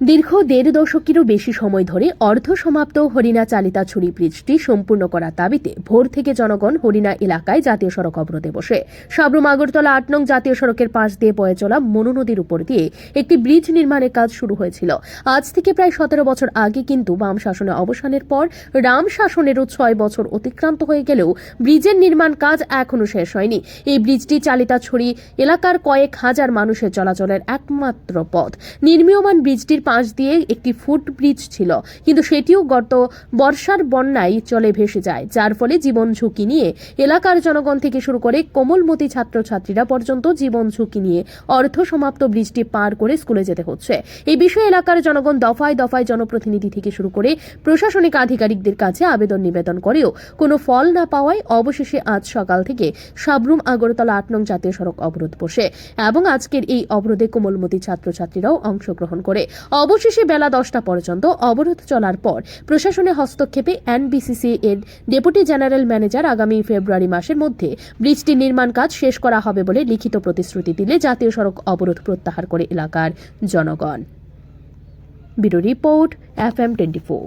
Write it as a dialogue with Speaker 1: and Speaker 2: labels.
Speaker 1: দীর্ঘ দেড় দশকেরও বেশি সময় ধরে অর্ধ সমাপ্ত হরিণা চালিতাছড়ি ব্রিজটি সম্পূর্ণ করার দাবিতে ভোর থেকে জনগণ হরিণা এলাকায় জাতীয় সড়ক অবরোধে বসে। সাবরুম আগরতলা আট নং জাতীয় সড়কের পাশ দিয়ে বয়ে চলা মনু নদীর উপর দিয়ে একটি ব্রিজ নির্মাণের কাজ শুরু হয়েছিল। আজ থেকে প্রায় সতেরো বছর আগে কিন্তু বাম শাসনে অবসানের পর রাম শাসনেরও ছয় বছর অতিক্রান্ত হয়ে গেলেও ব্রিজের নির্মাণ কাজ এখনও শেষ হয়নি। এই ব্রিজটি চালিতাছড়ি এলাকার কয়েক হাজার মানুষের চলাচলের একমাত্র পথ। নির্মীয়মান ব্রিজটির পাশ দিয়ে একটি ফুট ব্রিজ ছিল, কিন্তু সেটিও গত বর্ষার বন্যায় চলে ভেসে যায়, যার ফলে জীবন ঝুঁকি নিয়ে এলাকার জনগণ থেকে শুরু করে কোমলমতি ছাত্রছাত্রীরা পর্যন্ত জীবন ঝুঁকি নিয়ে অর্ধ সমাপ্ত ব্রিজটি পার করে স্কুলে যেতে হচ্ছে। এই বিষয়ে এলাকার জনগণ দফায় দফায় জনপ্রতিনিধি থেকে শুরু করে প্রশাসনিক আধিকারিকদের কাছে আবেদন নিবেদন করেও কোনো ফল না পাওয়ায় অবশেষে আজ সকাল থেকে সাবরুম আগরতলা আট নং জাতীয় সড়ক অবরোধ বসে এবং আজকের এই অবরোধে কোমলমতি ছাত্রছাত্রীরাও অংশগ্রহণ করে। অবশেষে বেলা দশটা পর্যন্ত অবরোধ চলার পর প্রশাসনের হস্তক্ষেপে এনবিসিসি এর ডেপুটি জেনারেল ম্যানেজার আগামী ফেব্রুয়ারি মাসের মধ্যে ব্রিজটির নির্মাণ কাজ শেষ করা হবে বলে লিখিত প্রতিশ্রুতি দিলে জাতীয় সড়ক অবরোধ প্রত্যাহার করে এলাকার জনগণ। Report F M twenty four.